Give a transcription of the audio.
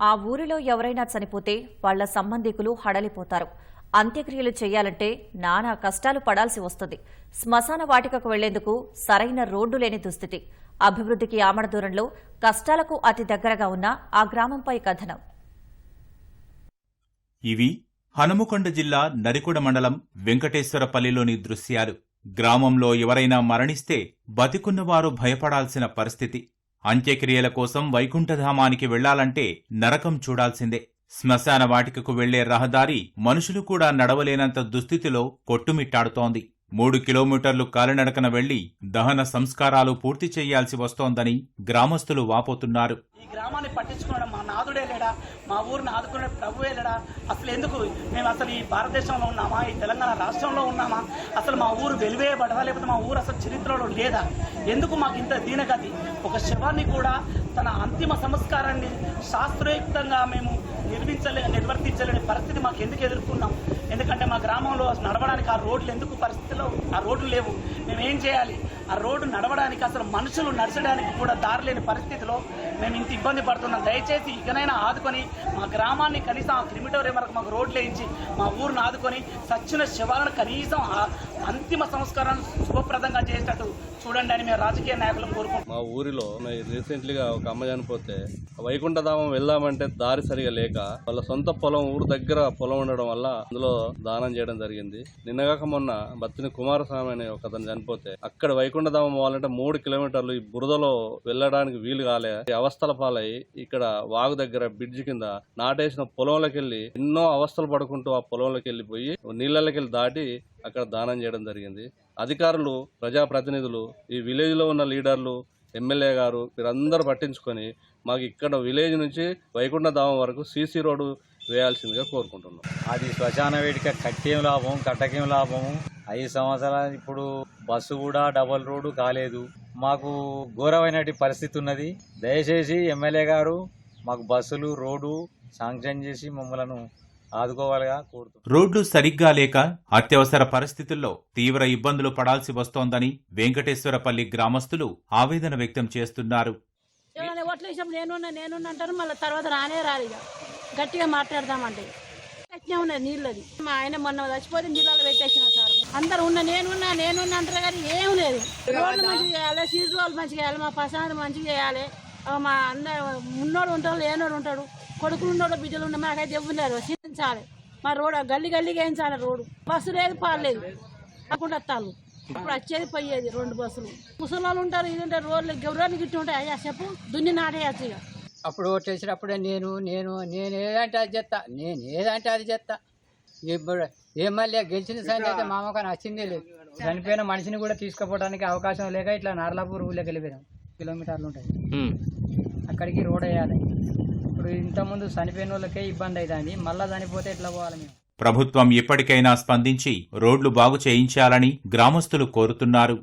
ఆ ఊరిలో ఎవరైనా చనిపోతే వాళ్ళ సంబంధికులు హడలిపోతారు. అంత్యక్రియలు చేయాలంటే నానా కష్టాలు పడాల్సి వస్తుంది. శ్మశాన వాటికకు వెళ్ళేందుకు సరైన రోడ్డు లేని దుస్థితి. అభివృద్ధికి ఆమడ దూరంలో కష్టాలకు అతి దగ్గరగా ఉన్న ఆ గ్రామంపై కథనం. ఇవి హనుమకొండ జిల్లా నరికుడ మండలం వెంకటేశ్వరపల్లిలోని దృశ్యాలు. గ్రామంలో ఎవరైనా మరణిస్తే బతికున్నవారు భయపడాల్సిన పరిస్థితి. అంత్యక్రియల కోసం వైకుంఠధామానికి వెళ్ళాలంటే నరకం చూడాల్సిందే. శ్మశాన వాటికకు వెళ్ళే రహదారి మనుషులు కూడా నడవలేనంత దుస్థితిలో కొట్టుమిట్టాడుతోంది. మూడు కిలోమీటర్లు కాలినడకన వెళ్ళి దహన సంస్కారాలు పూర్తి చేయాల్సి వస్తోందని గ్రామస్తులు వాపోతున్నారు. ఈ గ్రామాన్ని పట్టించుకోవడం మా నాదుడే లేడా? మా ఊరిని ఆదుకునే ప్రభువే లేడా? అసలు ఎందుకు మేము అసలు ఈ భారతదేశంలో ఉన్నామా? ఈ తెలంగాణ రాష్ట్రంలో ఉన్నామా? అసలు మా ఊరు వెలివేయబడదా లేకపోతే మా ఊరు అసలు చరిత్రలో లేదా? ఎందుకు మాకు ఇంత దీనగతి? ఒక శవాన్ని కూడా తన అంతిమ సంస్కారాన్ని శాస్త్రయుక్తంగా మేము నిర్మించలే నిర్వర్తించలేని పరిస్థితి మాకు ఎందుకు ఎదుర్కొన్నాం? మా గ్రామంలో నడవడానికి ఆ రోడ్లు ఎందుకు పరిస్థితిలో ఆ రోడ్లు లేవు? మేము ఏం చేయాలి? ఆ రోడ్డు నడవడానికి అసలు మనుషులు నడచడానికి కూడా దారి లేని పరిస్థితిలో మేము ఇంత ఇబ్బంది పడుతున్నాం. దయచేసి ఇకనైనా ఆదుకొని మా గ్రామాన్ని కనీసం ఆ కిలోమీటర్ వరకు మాకు రోడ్లు వేయించి మా ఊరిని ఆదుకొని సచ్చిన శవాలను కనీసం అంతిమ సంస్కారాన్ని శుభప్రదంగా చేసేటట్టు చూడండి అని మేము రాజకీయ నాయకులను కోరుకుంటాం మా ఊరిలో రీసెంట్లీగా ఒక అమ్మ చనిపోతే వైకుంఠధామం వెళ్దామంటే దారి సరిగా లేక వాళ్ళ సొంత పొలం ఊరు దగ్గర పొలం ఉండడం వల్ల అందులో దానం చేయడం జరిగింది. నిన్నగాక మొన్న బత్తిని కుమారస్వామి అనే ఒక అతను చనిపోతే అక్కడ వైకుంఠధామం పోవాలంటే మూడు కిలోమీటర్లు ఈ బురదలో వెళ్ళడానికి వీలు కాలే. అవస్థల పాలై ఇక్కడ వాగు దగ్గర బ్రిడ్జ్ కింద నాటేసిన పొలంలోకి వెళ్ళి ఎన్నో అవస్థలు పడుకుంటూ ఆ పొలంలోకి వెళ్ళిపోయి నీళ్ళకి వెళ్ళి దాటి అక్కడ దానం చేయడం జరిగింది. అధికారులు ప్రజాప్రతినిధులు ఈ విలేజ్లో ఉన్న లీడర్లు ఎమ్మెల్యే గారు వీరందరూ పట్టించుకొని మాకు ఇక్కడ విలేజ్ నుంచి వైకుంఠధామం వరకు సీసీ రోడ్డు వేయాల్సిందిగా కోరుకుంటున్నాం. అది శ్మశాన వేదిక కట్టేం లాభం కట్టకేం లాభం ఐదు సంవత్సరాలు ఇప్పుడు బస్సు కూడా డబల్ రోడ్డు కాలేదు. మాకు ఘోరమైనటువంటి పరిస్థితి ఉన్నది. దయచేసి ఎమ్మెల్యే గారు మాకు బస్సులు రోడ్డు శాంక్షన్ చేసి మమ్మలను ఆదుకోవాలిగా కోరుతున్నాం రోడ్లు సరిగ్గా లేక అత్యవసర పరిస్థితుల్లో తీవ్ర ఇబ్బందులు పడాల్సి వస్తోందని వెంకటేశ్వరపల్లి గ్రామస్తులు ఆవేదన వ్యక్తం చేస్తున్నారు. ఓట్లు వేసినప్పుడు నేనున్నా నేనున్నా అంటారు మళ్ళీ తర్వాత రానే రాదు ఇక. గట్టిగా మాట్లాడదామంటే. కట్టినా ఉన్నది నీళ్ళది. మా ఆయన మొన్న చచ్చిపోతే నీళ్ళలో పెట్టేసిన సార్. అందరు ఉన్న నేనున్నా నేనున్నా అంటారు కానీ ఏం లేదు. రోడ్లు మంచిగా చేయాలి సీజు రోడ్లు మంచిగా చేయాలి మా పసాడు మంచిగా చేయాలి. మా అందరు ఉన్నోడు ఉంటాడు లేనోడు ఉంటాడు కొడుకులు ఉన్నోడు బిడ్డలు ఉన్న మాకైతే ఇవ్వలేరు చించాలి మా రోడ్ గల్లీ గల్లీకి వేయించాలి రోడ్డు. బస్సు లేదు పాలేదు కాకుండా వస్తాను ఇప్పుడు వచ్చేది పోయేది రెండు బస్సులు. ముసలాళ్ళు ఉంటారు ఇది ఉంటారు రోడ్లు గౌరవాన్ని గిట్టి ఉంటాయి అయ్యా చెప్పు దున్ని నాటేయచ్చు ఇక. అప్పుడు ఓటేసినప్పుడే నేను నేను నేను ఏదంటే అది చెత్తా నేను ఏదంటే అది చెత్తా. ఇప్పుడు ఎమ్మెల్యే గెలిచిన సంగతి అయితే మామకు నచ్చిందే లేదు. చనిపోయిన మనిషిని కూడా తీసుకుపోవడానికి అవకాశం లేక ఇట్లా నార్లాపూర్ ఊళ్ళోకి వెళ్ళిపోయాం కిలోమీటర్లు ఉంటాయి. అక్కడికి రోడ్ వేయాలి. ఇప్పుడు ఇంతకుముందు చనిపోయిన వాళ్ళకే ఇబ్బంది అవుతుంది మళ్ళీ చనిపోతే ఎట్లా పోవాలి మేము? ప్రభుత్వం ఇప్పటికైనా స్పందించి రోడ్లు బాగు చేయించాలని గ్రామస్తులు కోరుతున్నారు.